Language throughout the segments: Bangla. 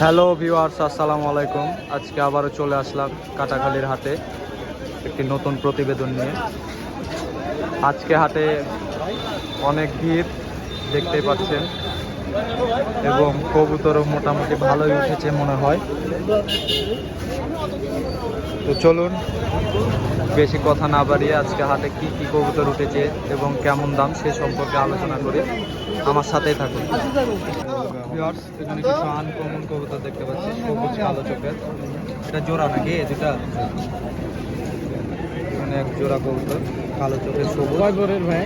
হ্যালো ভিউয়ার্স, আসসালামু আলাইকুম। আজকে আবারও চলে আসলাম কাটাখালির হাটে, একটি নতুন প্রতিবেদন নিয়ে। আজকে হাটে অনেক ভিড় দেখতে পাচ্ছেন এবং কবুতরও মোটামুটি ভালোই উঠেছে মনে হয়। তো চলুন, বেশি কথা না বাড়িয়ে আজকে হাটে কি কি কবুতর উঠেছে এবং কেমন দাম সে সম্পর্কে আলোচনা করি। আমার সাথেই থাকুন। ভিউয়ার্স এখানে কিছু আনকমন কবুতর দেখতে পাচ্ছি সবুজ কালো চোখের। এটা জোড়া নাকি? এই দুটা? এখানে এক জোড়া কবুতর কালো চোখের সবুজ। ভাই?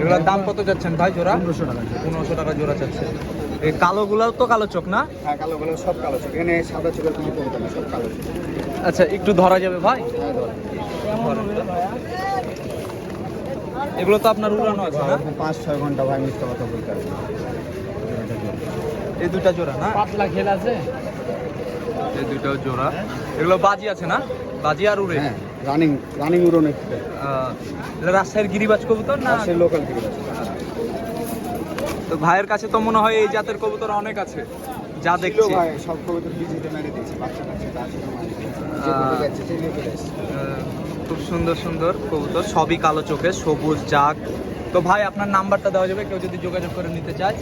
এগুলোর দাম কত যাচ্ছেন ভাই জোড়া? পনেরোশো টাকা পনেরোশো টাকা জোড়া চাচ্ছে। এই কালোগুলো তো কালো চোখ না? হ্যাঁ কালো কালো সব কালো চোখ। এখানে সাদা চোখের কোনো সব কালো চোখ। আচ্ছা একটু ধরা যাবে ভাই? এগুলো তো আপনার উড়ানো আছে না? পাঁচ ছয় ঘণ্টা ভাই মিথ্যা কথা বলতে হবে এই দুইটা জোড়া না? পাতলা খেল আছে। এই দুইটাও জোড়া। এগুলো বাজি আছে না? বাজি আর উড়ে? হ্যাঁ রানিং রানিং উড়োন এটা রাজশাহীর গিরিবাজ কবুতর না? সে লোকাল থেকে আছে তো ভাইয়ের কাছে তো মনে হয় এই জাতের কবুতর অনেক আছে। যা দেখছি। ভাই সব কবিতা বিজিতে মেরে দিয়েছে বাচ্চা কাচ্চা খুব সুন্দর সুন্দর কবুতর সবই কালো চোখে সবুজ জাগ তো ভাই আপনার নাম্বারটা দেওয়া যাবে কেউ যদি যোগাযোগ করে নিতে চায়।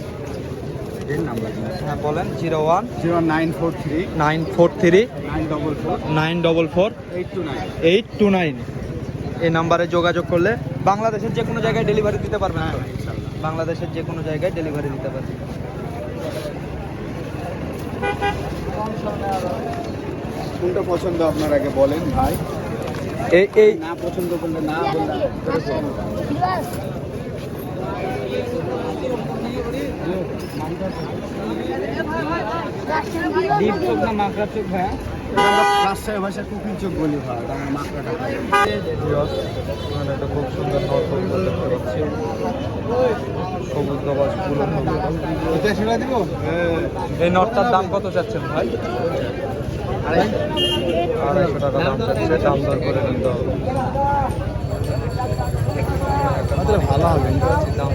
হ্যাঁ বলেন zero one zero nine four three nine four three nine double four nine double four eight two nine. Eight two nine. এই নাম্বারে যোগাযোগ করলে বাংলাদেশের যে কোনো জায়গায় ডেলিভারি দিতে পারবেন। তো? বাংলাদেশের যে কোনো জায়গায় ডেলিভারি দিতে পারবেন। কোনটা পছন্দ আপনার আগে বলেন ভাই? এই এই। না পছন্দ করলে না ডিপ চোখ না মাকড়া চোখ ভাইয়া? আমরা রাজশাহী ভাষায় কুকিং চোখ বলি ভাই আমার মাকড়াটা খাই। এখানে খুব সুন্দর নর দেখতে পাচ্ছি। সবুজ দবাস ফুলের এটা সেবা দিব? এই নটটার দাম কত চাচ্ছেন ভাই? আড়াইশো টাকা দাম চাচ্ছে দাম দর করে নিতে হবে। ভালো হবে দাম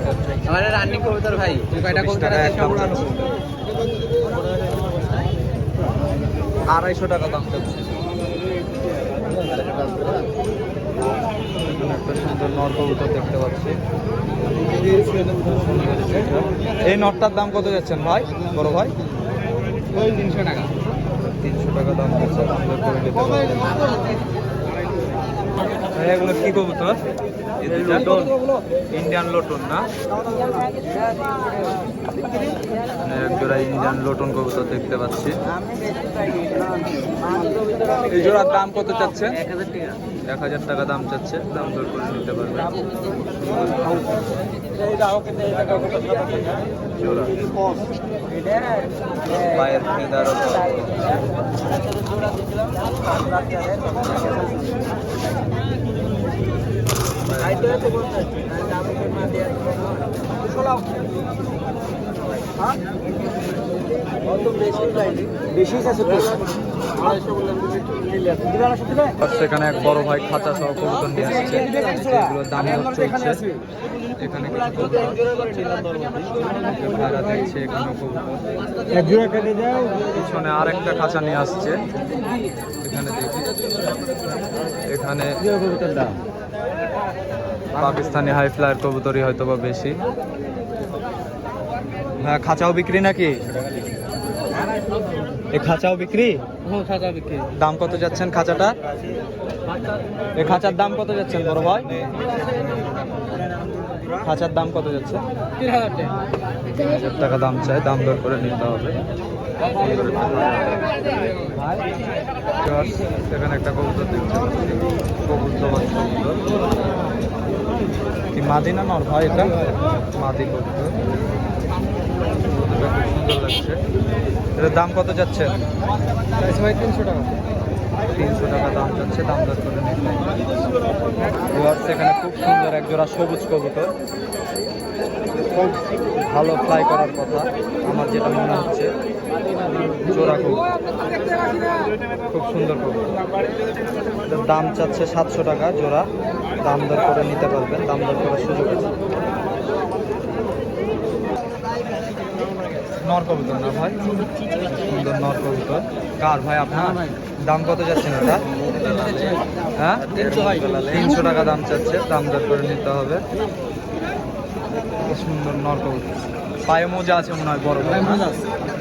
আমাদের রানিং কবুতর ভাই তুই কয়টা কবুতর টাকা আছে এক সব দাম উড়ানো চাচ্ছে। আড়াইশো টাকা দাম চাচ্ছে। একটা সুন্দর নর কবুতর দেখতে পাচ্ছি। এই নটটার দাম কত যাচ্ছেন ভাই বড় ভাই? তিনশো টাকা। তিনশো টাকা দাম করে নিতে পারবেন। ভাই, এগুলো কি কবুতর? ইন্ডিয়ান লোটন না? এক জোড়া ইন্ডিয়ান লোটন কবুতর দেখতে পাচ্ছি। এই জোড়ার দাম কত চাচ্ছেন এক হাজার টাকা দাম চাচ্ছে দাম দর করে নিতে পারবেন। জোড়া। পায়ের ফেদারও বেশি আছে সেখানে এক বড় ভাই খাঁচা সহ কবুতর নিয়ে আসছে। এগুলোর দাম চলছে এখানে ভাইরা দেখছে এখানে পিছনে আরেকটা খাঁচা নিয়ে আসছে। এখানে দেখি। এখানে পাকিস্তানি হাই ফ্লায়ার কবুতরই হয়তো বা বেশি। হ্যাঁ খাঁচাও বিক্রি নাকি? এই খাঁচাও বিক্রি? খাতা বিক্রি। দাম কত যাচ্ছেন খাঁচাটা? এই খাঁচার দাম কত যাচ্ছেন বড় ভাই? খাঁচার দাম কত যাচ্ছে? তিন হাজার টাকা। দাম চাই দাম দর করে নিতে হবে। সেখানে একটা কবুতর দেখতে পাচ্ছি কবুতর কবুতর কি মাদি না নর ভাই এটা? মাদি কবুতর। কবুতরটা খুব সুন্দর লাগছে। এটার দাম কত যাচ্ছে? ভাই তিনশো টাকা। তিনশো টাকা দাম যাচ্ছে দাম দর করে নিতে এখানে খুব সুন্দর এক জোড়া সবুজ কবুতর। খুব ভালো ফ্লাই করার কথা আমার যেটা মনে হচ্ছে। জোড়া কবুতর খুব সুন্দর কবুতর। দাম চাচ্ছে সাতশো টাকা জোড়া। দাম দর করে নিতে পারবেন দাম দর করার সুযোগ আছে। নর কবুতর না ভাই? সুন্দর নর কবুতর। কার ভাই আপনার? দাম কত যাচ্ছেন এটা? হ্যাঁ? তিনশো টাকা দাম চাচ্ছে দাম দর করে নিতে হবে। সুন্দর নর কবুতর। পায়ে মোজা আছে মনে হয় বড় না?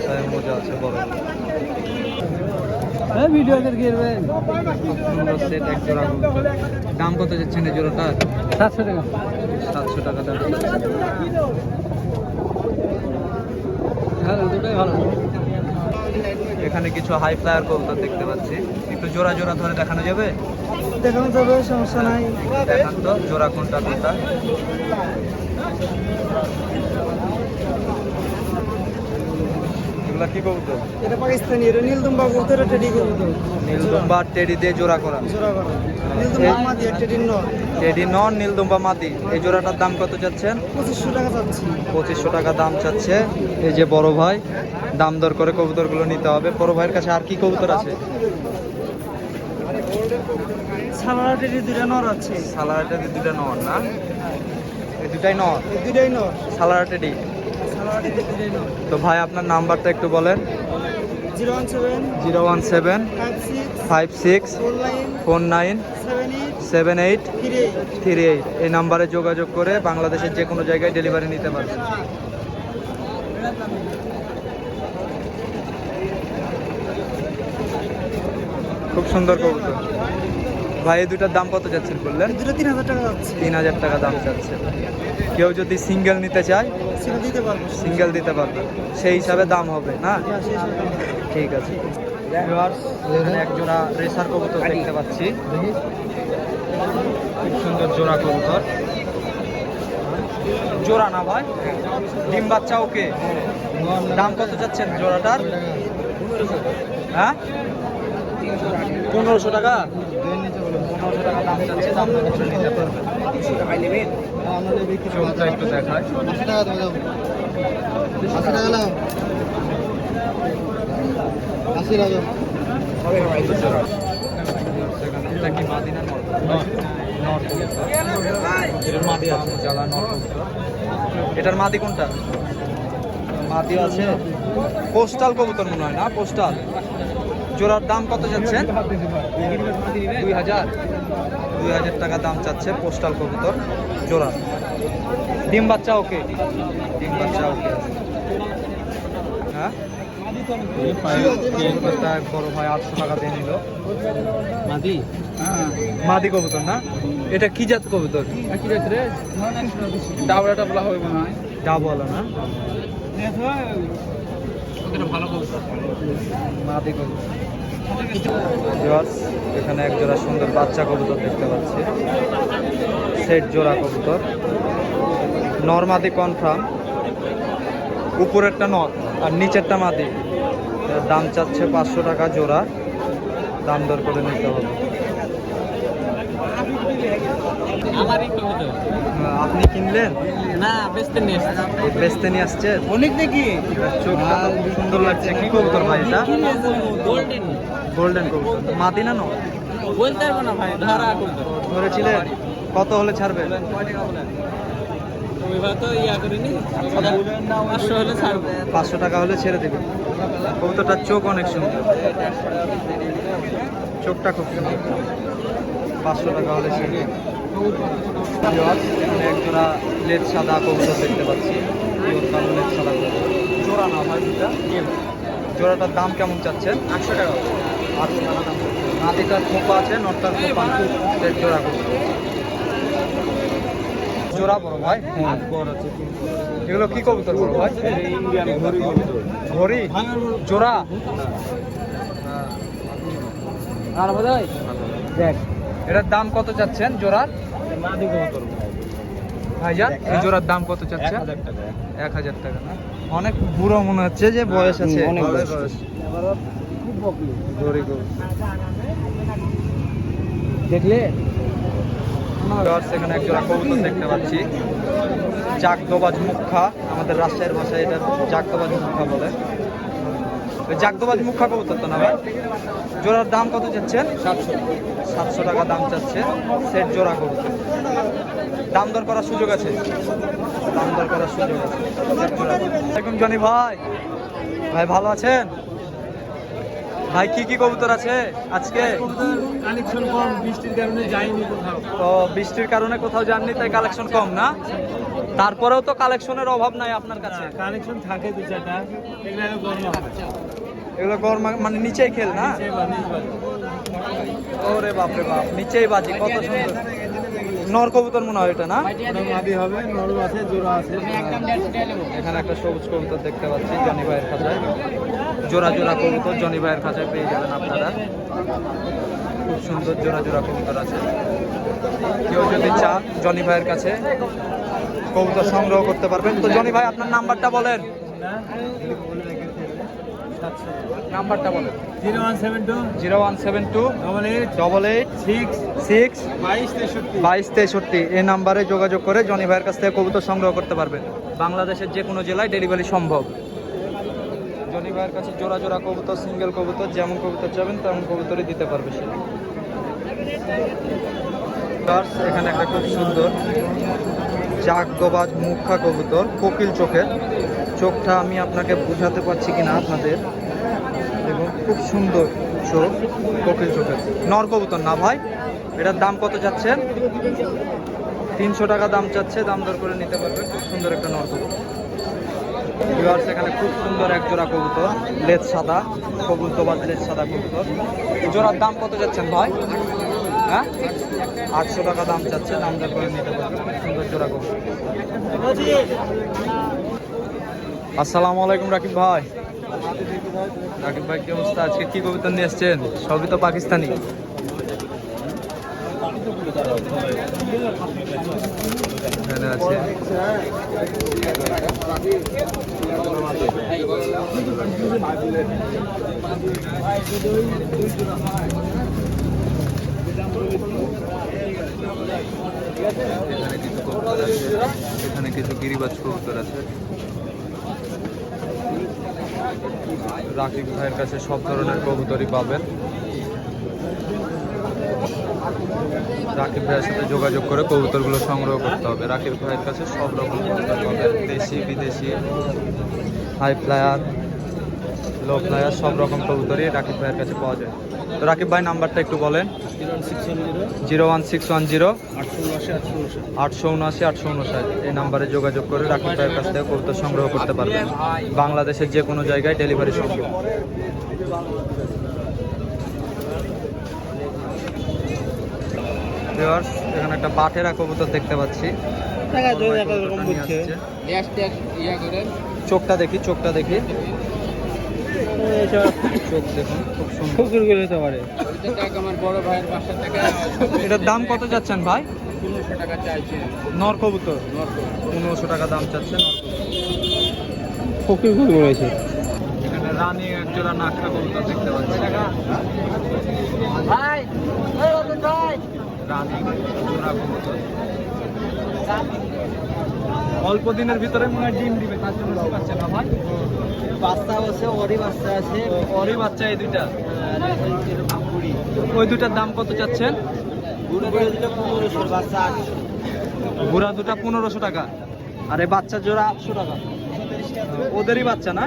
পায়ে মোজা আছে বড়। দাম কত যাচ্ছেন এই জোড়াটা সাতশো টাকা। সাতশো টাকা দাম চাচ্ছে হ্যাঁ দুটোই ভালো এখানে কিছু হাই ফ্লায়ার কবুতর দেখতে পাচ্ছি। একটু জোড়া জোড়া ধরে দেখানো যাবে? দেখানো যাবে সমস্যা নাই। দেখান তো জোড়া কোনটা কোনটা এগুলা কি কবুতর এটা পাকিস্তানি এটা নীলদুম্বা করতে এটা টেডি নীলদুম্বা টেডি দিয়ে জোড়া করা। জোড়া করা। নীলদুম্বা আর টেডির নর টেডি নন নীলদুম্বা মাদি। এই জোড়াটার দাম কত চাচ্ছেন? পঁচিশশো টাকা চাচ্ছি। পঁচিশশো টাকা দাম চাচ্ছে। এই যে বড় ভাই দাম দর করে কবুতরগুলো নিতে হবে। বড় ভাইয়ের কাছে আর কি কবুতর আছে? সালারা টেডির দুটা নর আছে। সালারাটা দুটা নর না? এই দুটাই নর? এই দুটাই নর। সালারা টেডি। সালারা দুটাই নর। তো ভাই আপনার নাম্বারটা একটু বলেন। Zero one seven zero one seven five six four nine four nine seven eight seven eight three eight এই নাম্বারে যোগাযোগ করে বাংলাদেশের যে কোনো জায়গায় ডেলিভারি নিতে পারবেন। খুব সুন্দর কবুতর। ভাই এই দুটার দাম কত যাচ্ছেন বললেন? দুটো তিন হাজার টাকা যাচ্ছে। তিন হাজার টাকা দাম যাচ্ছে। কেউ যদি সিঙ্গেল নিতে চায় দিতে পারব। সিঙ্গেল দিতে পারবে। সেই হিসাবে দাম হবে না? হ্যাঁ, ঠিক আছে। Viewers, এখানে এক জোড়া রেসার কবুতর দেখতে পাচ্ছি। খুব সুন্দর জোড়া কবুতর। জোড়া না ভাই? ডিম বাচ্চা ওকে। দাম কত যাচ্ছেন জোড়াটার? হ্যাঁ? পনেরোশো টাকা? পনেরোশো টাকা দাম যাচ্ছে দাম নিতে পারবেন। একটু দেখায়? নর এটার মাদি আছে জ্বালা নর এটার মাদি কোনটা? মাদিও আছে পোস্টাল কবুতর মনে হয় না? পোস্টাল জোড়ার দাম কত যাচ্ছেন দুই হাজার। দুই হাজার টাকা দাম চাচ্ছে পোস্টাল কবুতর জোড়া ডিম বাচ্চা ওকে? ডিম বাচ্চা ওকে। হ্যাঁ? বড় ভাই আটশো টাকা দিয়ে নিল। মাদি? মাদি কবুতর না? এটা কি জাত কবুতর? কি যাচ্ছে রে ডাবলা টাবলা হবে মনে হয়। ডাবওয়ালা না? ভালো কবুতর। মাদি কবুতর। এখানে এক জোড়া সুন্দর বাচ্চা কবুতর দেখতে পাচ্ছি। সেট জোড়া কবুতর। নর মাদি কনফার্ম উপরেরটা নর আর নিচেরটা মাদি। দাম চাচ্ছে পাঁচশো টাকা জোড়া। দাম দর করে নিতে হবে। আমারই আপনি কিনলেন? না বেচতে নিয়ে বেচতে নিয়ে অনেক নাকি চোখটা তো খুব সুন্দর লাগছে। কি কবুতর ভাই এটা? গোল্ডেন গোল্ডেন কবুতর। মাদি না বলতে পারব না ভাই ধরা কবুতর। ধরেছিলেন কত হলে করিনি পাঁচশো টাকা হলে ছেড়ে দেবেন কবুতরটার চোখ অনেক সুন্দর। চোখটা খুব সুন্দর। পাঁচশো টাকা হলে দেবেন। এখানে এক জোড়া লেট সাদা কবুতর দেখতে পাচ্ছি। লেট সাদা কবুতর। জোড়া না ভাই দুটা জোড়াটার দাম কেমন চাচ্ছেন? আটশো টাকা। আটশো টাকা দাম। নাতিটার খোপা আছে নটটার খোপা না জোড়া কবুতর। জোড়া বড় ভাই? হ্যাঁ। এগুলো কি কবুতর বড় ভাই? ঘড়ি জোড়া? আর বোধহয়? দেখ এটার দাম কত চাচ্ছেন জোড়ার? ভাইজান এই জোড়ার দাম কত চাচ্ছেন? এক হাজার টাকা না? অনেক বুড়ো মনে হচ্ছে যে বয়স আছে। অনেক বয়স। দেখলে? এখানে এক জোড়া কবুতর দেখতে পাচ্ছি। জাগদোবাজ মুখা আমাদের রাজশাহীর ভাষায় এটা জাগদোবাজ মুখা বলে। ওই জাগদোবাজ মুখা কবুতর তো না ভাই? জোড়ার দাম কত চাচ্ছেন? সাতশো। সাতশো টাকা দাম চাচ্ছে। সেট জোড়া কবুতর দাম দর করার সুযোগ আছে? দাম দর করার সুযোগ আছে। সেট জোড়া। জনি ভাই। ভাই ভালো আছেন? ভাই কি কি কবুতর আছে আজকে? কানেকশন কম বৃষ্টির কারণে যাইনি কোথাও। তো বৃষ্টির কারণে কোথাও যাননি তাই কালেকশন কম না? তারপরেও তো কালেকশনের অভাব নাই আপনার কাছে? কানেকশন থাকে দু চারটা এগুলো গরম মানে নিচেই খেল না? ওরে বাপরে বাপ নিচেই বাজি কত সুন্দর। নর কবুতর মনে হয় এটা না? মাদি হবে নরম আছে জোড়া আছে। এখানে একটা সবুজ কবুতর দেখতে পাচ্ছি জনি ভাইয়ের খাঁচায়। জোড়া জোড়া কবুতর জনি ভাইয়ের খাঁচায় পেয়ে যাবেন আপনারা। খুব সুন্দর জোড়া জোড়া কবুতর আছে। কেউ যদি চান জনি ভাইয়ের কাছে কবুতর সংগ্রহ করতে পারবেন। তো জনি ভাই আপনার নাম্বারটা বলেন। নাম্বারটা বলেন। Zero one seven two zero one seven two double eight double eight six six বাইশ তেষট্টি। বাইশ তেষট্টি। এই নাম্বারে যোগাযোগ করে জনি ভাইয়ের কাছ থেকে কবুতর সংগ্রহ করতে পারবেন। বাংলাদেশের যে কোনো জেলায় ডেলিভারি সম্ভব। জনি ভাইয়ের কাছে জোড়া জোড়া কবুতর সিঙ্গেল কবুতর যেমন কবুতর চাবেন তেমন কবুতরই দিতে পারবে সে। এখানে একটা খুব সুন্দর। চাক গবাজ মুখা কবুতর কোকিল চোখের। চোখটা আমি আপনাকে বোঝাতে পারছি কিনা আপনাদের। এবং খুব সুন্দর চোখ কোকিল চোখের। নর কবুতর না ভাই? এটার দাম কত যাচ্ছেন তিনশো টাকা দাম চাচ্ছে, দাম দর করে নিতে পারবে খুব সুন্দর একটা নর কবুতর ভিউয়ার্স এখানে খুব সুন্দর এক জোড়া কবুতর, লেজ সাদা কবুতর বা লেজ সাদা কবুতর। জোড়ার দাম কত যাচ্ছেন ভাই? হ্যাঁ? আটশো টাকা দাম চাচ্ছে, দাম দর করে নিতে পারবে খুব সুন্দর জোড়া কবুতর। আসসালামু আলাইকুম, রাকিব ভাই। রাকিব ভাই, কি অবস্থা? আজকে কি কবিতা নিয়ে এসছেন সবই তো পাকিস্তানি। এখানে কিছু গিরিবাজ কবুতর আছে। রাকিব ভাইয়ের কাছে সব ধরনের কবুতরই পাবেন। রাকিব ভাইয়ের সাথে যোগাযোগ করে কবুতরগুলো সংগ্রহ করতে হবে। রাকিব ভাইয়ের কাছে সব রকম কবুতর পাবেন। দেশি, বিদেশি হাই ফ্লায়ার লো ফ্লায়ার সব রকম কবুতরই রাকিব ভাইয়ের কাছে পাওয়া যায়। তো রাকিব ভাই, নাম্বারটা একটু বলেন। Zero one six one zero. আটশো উনআশি আটশো উনষাট এই নাম্বারে যোগাযোগ করে রাকিব ভাইয়ের কাছ থেকে কবুতর সংগ্রহ করতে পারবেন। বাংলাদেশের যে কোনো জায়গায় ডেলিভারি সম্ভব। এখানে একটা বাটেরা কবুতর দেখতে পাচ্ছি। চোখটা দেখি চোখটা দেখি। করে হতে পারে এটার দাম কত যাচ্ছেন ভাই? পনেরোশো টাকা চাইছে। নর পনেরোশো টাকা দাম চাচ্ছে ফকির খুব রয়েছে এখানে রানী একজোড়া নাকটা কবুতর দেখতে পাচ্ছি। ভাই রানী জোড়া কবুতর। অল্প দিনের ভিতরে মনে হয় ডিম দিবে তার জন্য পাচ্ছে না ভাই? বাচ্চা আছে ওরই বাচ্চা আছে। ওরই বাচ্চা এই দুইটা? ওই দুটার দাম কত চাচ্ছেন? বুড়ো দুটো পনেরোশো বাচ্চা টাকা। আর এই বাচ্চা জোড়া আটশো টাকা। ওদেরই বাচ্চা না?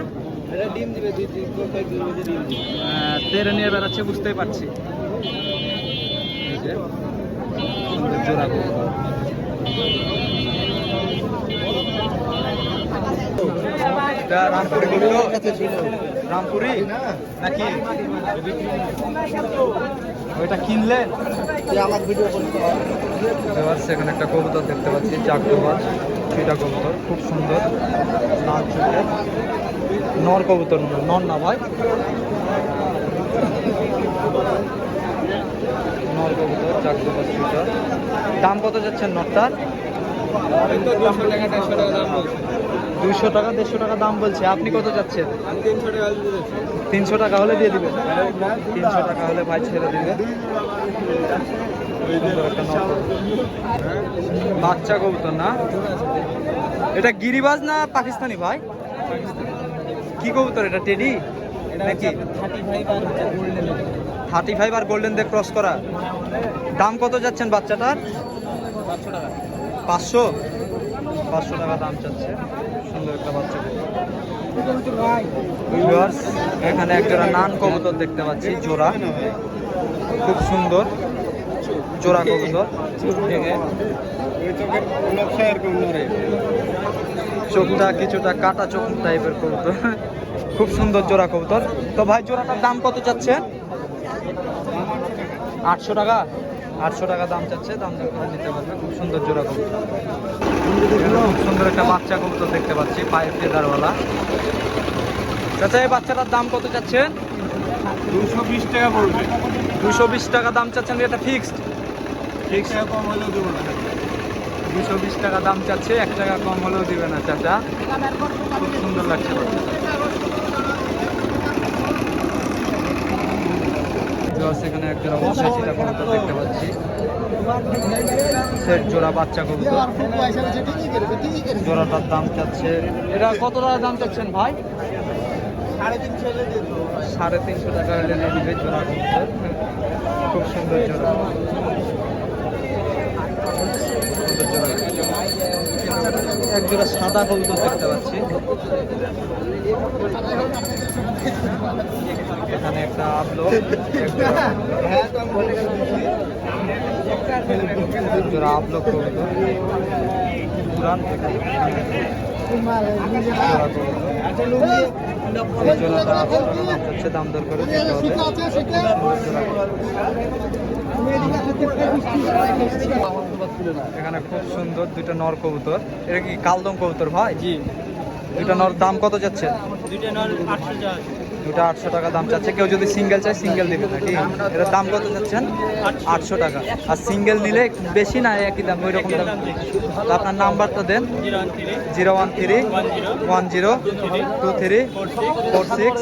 তেরে নিয়ে বেড়াচ্ছে বুঝতেই পারছি। জোড়া কবুতর। এটা রামপুরি কবুতর? রামপুরি? নাকি? ওইটা কিনলেন আমার ভিডিও সেখানে একটা কবুতর দেখতে পাচ্ছি চাকরবাজ সেটা কবুতর, খুব সুন্দর, লাল চোখের নর কবুতর, নর না ভাই। নর কবুতর চাকরবাজ সেটা দাম কত যাচ্ছেন নরটার? দুইশো টাকা দেড়শো টাকা দাম বলছে। আপনি কত যাচ্ছেন তিনশো টাকা হলে দিয়ে দিবেন। তিনশো টাকা হলে ভাই ছেড়ে দিবে। বাচ্চা কবুতর না? এটা গিরিবাজ না পাকিস্তানি ভাই? কি কবুতর এটা টেডি? নাকি? থার্টি ফাইভ আর গোল্ডেন থার্টি ফাইভ আর গোল্ডেন দিয়ে ক্রস করা। দাম কত যাচ্ছেন বাচ্চাটার? পাঁচশো টাকা। পাঁচশো? পাঁচশো টাকা দাম চাচ্ছে। সুন্দর একটা বাচ্চা এখানে একজোড়া নান কবুতর দেখতে পাচ্ছি, জোড়া। খুব সুন্দর, জোড়া কবুতর। চোখটা কিছুটা কাটা চোখ টাইপের কবুতর। খুব সুন্দর জোড়া কবুতর। তো ভাই, জোড়াটার দাম কত চাচ্ছে? আটশো টাকা? আটশো টাকা দাম চাচ্ছে, দাম নিতে পারবে। খুব সুন্দর জোড়া কবুতর। খুব সুন্দর একটা বাচ্চা কবুতর দেখতে পাচ্ছি পায়ের ফেদারওয়ালা। চাচা এই বাচ্চাটার দাম কত চাচ্ছেন? দুশো বিশ টাকা পড়বে। দুশো বিশ টাকা দাম চাচ্ছেন এটা ফিক্সড এক কম হলেও দেবো না। দুশো বিশ টাকা দাম চাচ্ছে এক টাকা কম হলেও দিবে না চাচা। খুব সুন্দর লাগছে বাচ্চাটা। Viewers, এখানে এক জোড়া কবুতর দেখতে পাচ্ছি। সেট জোড়া বাচ্চা কবুতর জোড়াটার দাম চাচ্ছে এটা কত টাকা দাম চাচ্ছেন ভাই? সাড়ে তিনশো টাকা হলে নিয়ে দিবে জোড়া কবুতর খুব সুন্দর জোড়া। এক জোড়া সাদা কবুতর দেখতে পাচ্ছি। এখানে একটা আপলো জোড়া- আপলো কবুতর। পুরান দাম দর করে এখানে খুব সুন্দর দুইটা নর কবুতর। এটা কি কালদম কবুতর ভাই? জি। দুইটা নর দাম কত যাচ্ছে? দুটা আটশো টাকা দাম চাচ্ছে। কেউ যদি সিঙ্গেল চায় সিঙ্গেল দিবে নাকি? এটার দাম কত চাচ্ছেন আটশো। টাকা। আর সিঙ্গেল নিলে বেশি না একই দাম ওই রকম দাম আপনার নাম্বারটা দেন। Zero one three one zero two three four six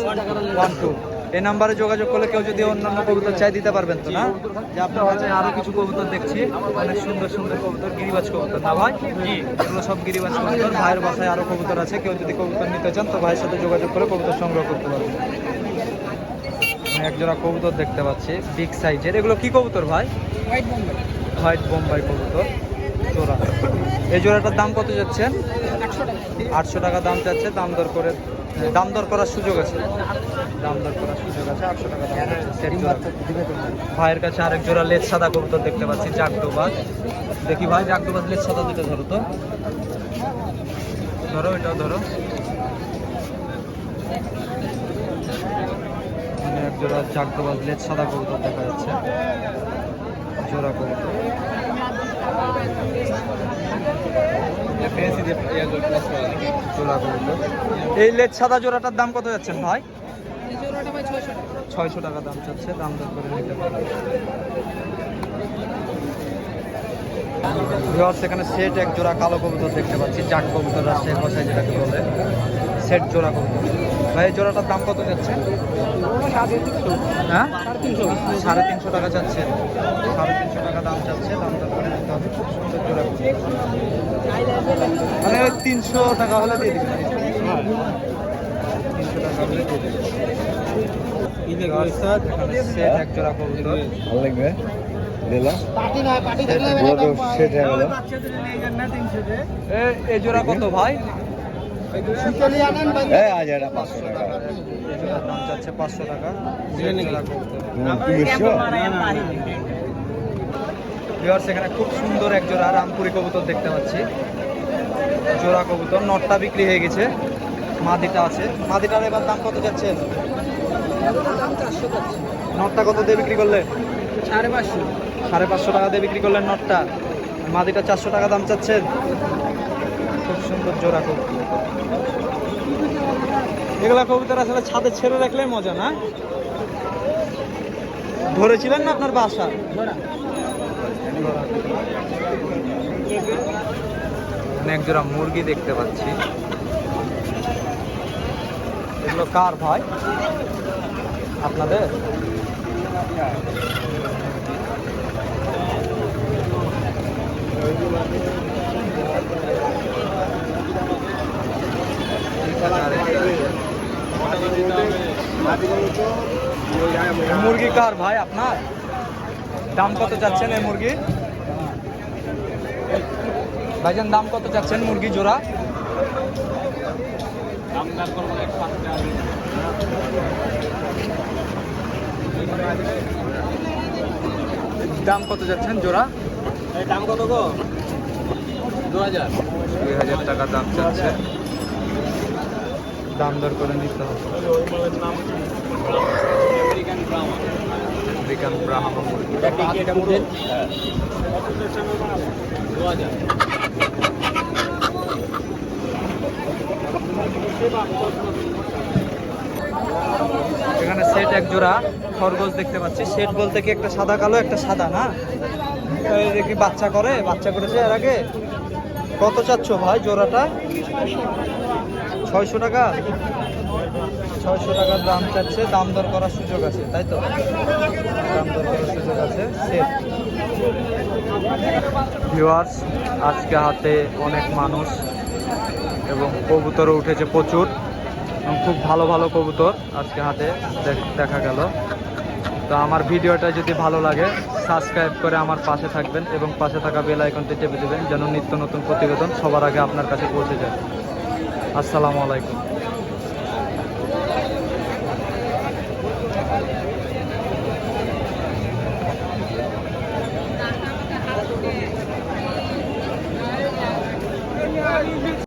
one two. এই নাম্বারে যোগাযোগ করলে কেউ যদি অন্যান্য কবুতর চাই দিতে পারবেন তো না? যে আপনার কাছে আরও কিছু কবুতর দেখছি অনেক সুন্দর সুন্দর কবুতর গিরিবাজ কবুতর না ভাই? এগুলো সব গিরিবাজ কবুতর ভাইয়ের বাসায় আরও কবুতর আছে কেউ যদি কবুতর নিতে চান তো ভাইয়ের সাথে যোগাযোগ করে কবুতর সংগ্রহ করতে পারবেন। আমি এক জোড়া কবুতর দেখতে পাচ্ছি বিগ সাইজের এগুলো কি কবুতর ভাই? হোয়াইট বোম্বাই কবুতর জোড়া। এই জোড়াটার দাম কত যাচ্ছেন? আটশো টাকা। দাম চাচ্ছে দাম দর করে দাম দর করার সুযোগ আছে। দাম দর করার সুযোগ আছে আটশো টাকা ভাইয়ের কাছে আরেক জোড়া লেজ সাদা কবুতর দেখতে পাচ্ছি জাগদোবাজ। দেখি ভাই জাগদোবাজ লেজ সাদা দুটো ধরো তো। ধরো এটাও ধরো। এখানে এক জোড়া জাগদোবাজ লেজ সাদা কবুতর দেখা যাচ্ছে। জোড়া কবুতর। এই লেজ সাদা জোড়াটার দাম কত যাচ্ছেন ভাই? ছয়শো টাকা। দাম চাচ্ছে দাম দর করে নিতে এখানে সেট এক জোড়া কালো কবুতর দেখতে পাচ্ছি জাক কবুতর রাজশাহী বসাই যেটাকে বলে সেট জোড়া কবুতর। ভাই এই জোড়াটার দাম কত যাচ্ছে? হ্যাঁ? সাড়ে তিনশো। টাকা চাচ্ছে সাড়ে তিনশো টাকা দাম চাচ্ছে দাম করে নিতে হবে। খুব সুন্দর জোড়া। মানে ওই তিনশো টাকা হলে দিয়ে দিবেন। তিনশো টাকা হলে দিয়ে দিবেন। এক জোড়া কবুতর ভালো লাগবে? এই জোড়া কত ভাই? আজ এটা পাঁচশো টাকা। জোড়ার দাম চাচ্ছে পাঁচশো টাকা? ভিউয়ার্স এখানে খুব সুন্দর এক জোড়া রামপুরি কবুতর দেখতে পাচ্ছি। জোড়া কবুতর নটটা বিক্রি হয়ে গেছে। মাদিটা আছে। মাদিটার এবার দাম কত যাচ্ছে? নটটা কত দিয়ে বিক্রি করলে সাড়ে পাঁচশো। সাড়ে পাঁচশো টাকা দিয়ে বিক্রি করলেন নটটা। মাদিটা চারশো টাকা দাম চাচ্ছেন। খুব সুন্দর জোড়া কবুতর। এগুলা কবুতর আসলে ছাদে ছেড়ে রাখলে মজা না? ধরেছিলেন না আপনার বাসা? অনেক জোড়া মুরগি দেখতে পাচ্ছি। এগুলো কার ভাই? আপনাদের? মুরগি কার ভাই আপনার? দাম কত চাচ্ছেন এই মুরগি? ভাইজান দাম কত চাচ্ছেন মুরগি জোড়া? দাম কত যাচ্ছেন জোড়া? দাম কত গো? দু হাজার। দুই হাজার টাকা দাম চাচ্ছে। দাম দর করে নিতে হবে। আমেরিকান ব্রাহ্মণ এখানে সেট এক জোড়া খরগোশ দেখতে পাচ্ছি। সেট বলতে কি একটা সাদা কালো একটা সাদা না? কি বাচ্চা করে? বাচ্চা করেছে এর আগে? কত চাচ্ছ ভাই জোড়াটা? ছয়শো টাকা? ছয়শো টাকার দাম চাচ্ছে, দাম দর করার সুযোগ আছে, তাই তো? দাম দর করার সুযোগ আছে সেট ভিউয়ার্স আজকে হাতে অনেক মানুষ এবং কবুতরও উঠেছে প্রচুর। খুব ভালো ভালো কবুতর আজকে হাতে দেখ- দেখা গেল। তো আমার ভিডিওটা যদি ভালো লাগে, সাবস্ক্রাইব করে আমার পাশে থাকবেন এবং পাশে থাকা বেল আইকনটি টেপে দেবেন যেন নিত্য নতুন প্রতিবেদন সবার আগে আপনার কাছে পৌঁছে যায়। আসসালামু আলাইকুম।